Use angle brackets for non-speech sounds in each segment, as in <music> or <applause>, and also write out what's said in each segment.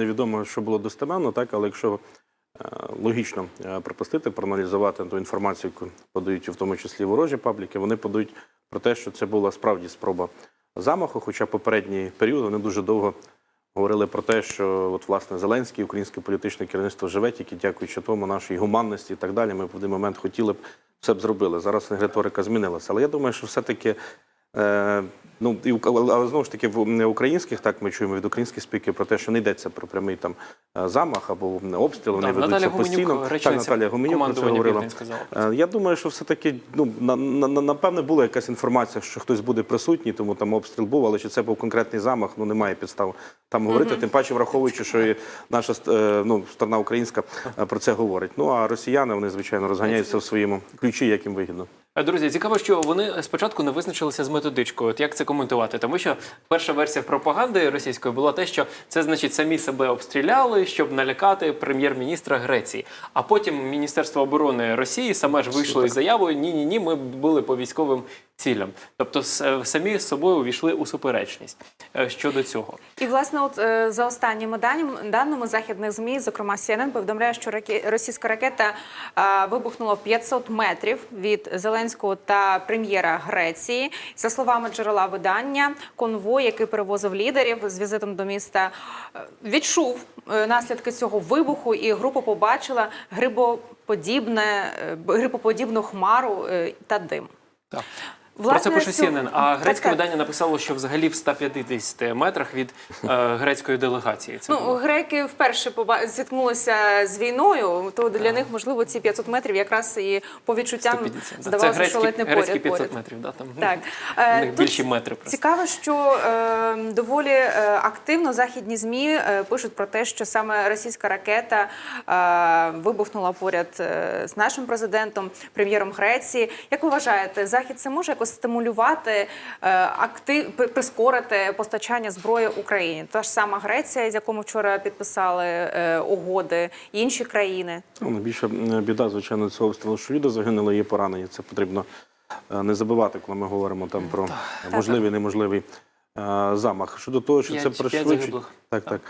невідомо, що було достеменно, так, але якщо е, логічно е, припустити, проаналізувати ту інформацію, яку подають в тому числі ворожі пабліки, вони подають про те, що це була справді спроба замаху, хоча попередній період вони дуже довго говорили про те, що от власне Зеленський, українське політичне керівництво живе, тільки дякуючи тому нашій гуманності і так далі. Ми в один момент хотіли б все б зробили. Зараз риторика змінилася. Але я думаю, що все-таки. Е, ну і але знову ж таки в не українських так ми чуємо від українських спікерів про те, що не йдеться про прямий там е, замах або обстріл. Вони Так, ведуться постійно. Гуменюк, Так, Наталія Гуменюк про це говорила. Е, Я думаю, що все-таки ну на, на, на- напевне була якась інформація, що хтось буде присутній, тому там обстріл був, але чи це був конкретний замах, ну немає підстав там говорити. Тим паче, враховуючи, що і наша е, ну, сторона українська е, про це говорить. Ну а росіяни вони звичайно розганяються в своєму ключі, як їм вигідно. Е, Друзі, цікаво, що вони спочатку не визначилися з методичкою. От як це коментувати? Тому що перша версія пропаганди російської була те, що це значить самі себе обстріляли, щоб налякати прем'єр-міністра Греції. А потім Міністерство оборони Росії саме ж вийшло із заявою: ні, ні, ні, ми були по військовим цілям. Тобто, самі з собою увійшли у суперечність е, щодо цього. І власне, от е, за останніми даними, даними західних змі, зокрема CNN, повідомляє, що російська ракета е, вибухнула 500 метрів від Зеленського та прем'єра Греції. За словами джерела видання, конвой, який перевозив лідерів з візитом до міста, е, відчув е, наслідки цього вибуху, і група побачила грибоподібне, е, грибоподібну хмару е, та дим. Так. Власне, Про це пише CNN. А грецьке так. видання написало, що взагалі в 150 метрах від е, грецької делегації. Це Ну, було. греки вперше поба- зіткнулися з війною, то для них можливо ці 500 метрів якраз і по відчуттям 150, здавалося, це грецькі, що ледь не грецькі поряд. 500 поряд. метрів. Да, там, Так. <laughs> У Е, них тут більші метри просто. Цікаво, що е, доволі е, активно західні змі е, пишуть про те, що саме російська ракета е, вибухнула поряд е, з нашим президентом, прем'єром Греції. Як ви вважаєте, захід це може якось стимулювати е, актив прискорити постачання зброї Україні? Та ж сама Греція, з якому вчора підписали е, угоди, і інші країни. Ну, найбільша біда, звичайно, цього обстрілу, що люди загинули, є поранені. Це потрібно е, не забувати, коли ми говоримо там про можливий, неможливий замах. Щодо того, що це П'ять- п'ять пришвидшить. Так, так.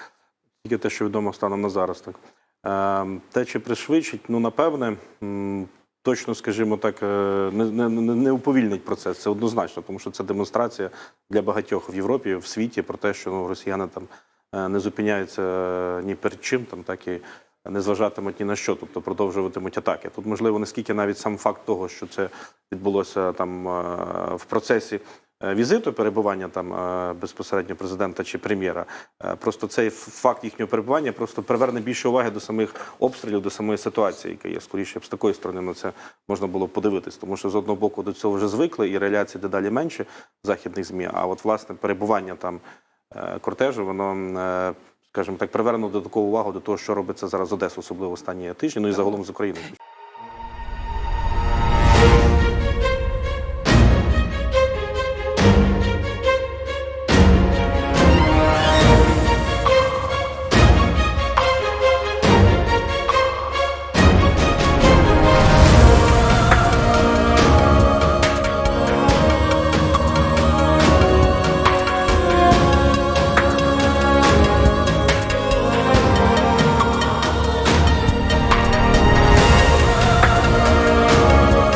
Тільки те, що відомо станом на зараз. Так. Е, те, чи пришвидшить, ну напевне, точно, скажімо так, е, не, не, не, уповільнить процес. Це однозначно, тому що це демонстрація для багатьох в Європі, в світі про те, що ну, росіяни там е, не зупиняються е, ні перед чим, там так і не зважатимуть ні на що, тобто продовжуватимуть атаки. Тут можливо наскільки навіть сам факт того, що це відбулося там в процесі візиту перебування там е, безпосередньо президента чи прем'єра. Е, Просто цей факт їхнього перебування просто приверне більше уваги до самих обстрілів, до самої ситуації, яка є скоріше б з такої сторони на це можна було подивитись, тому що з одного боку до цього вже звикли, і реляції дедалі менше західних змі. А от власне перебування там е, кортежу, воно. е, Скажімо так, привернено додаткову увагу до того, що робиться зараз з особливо останні тижні, ну і загалом з Україною.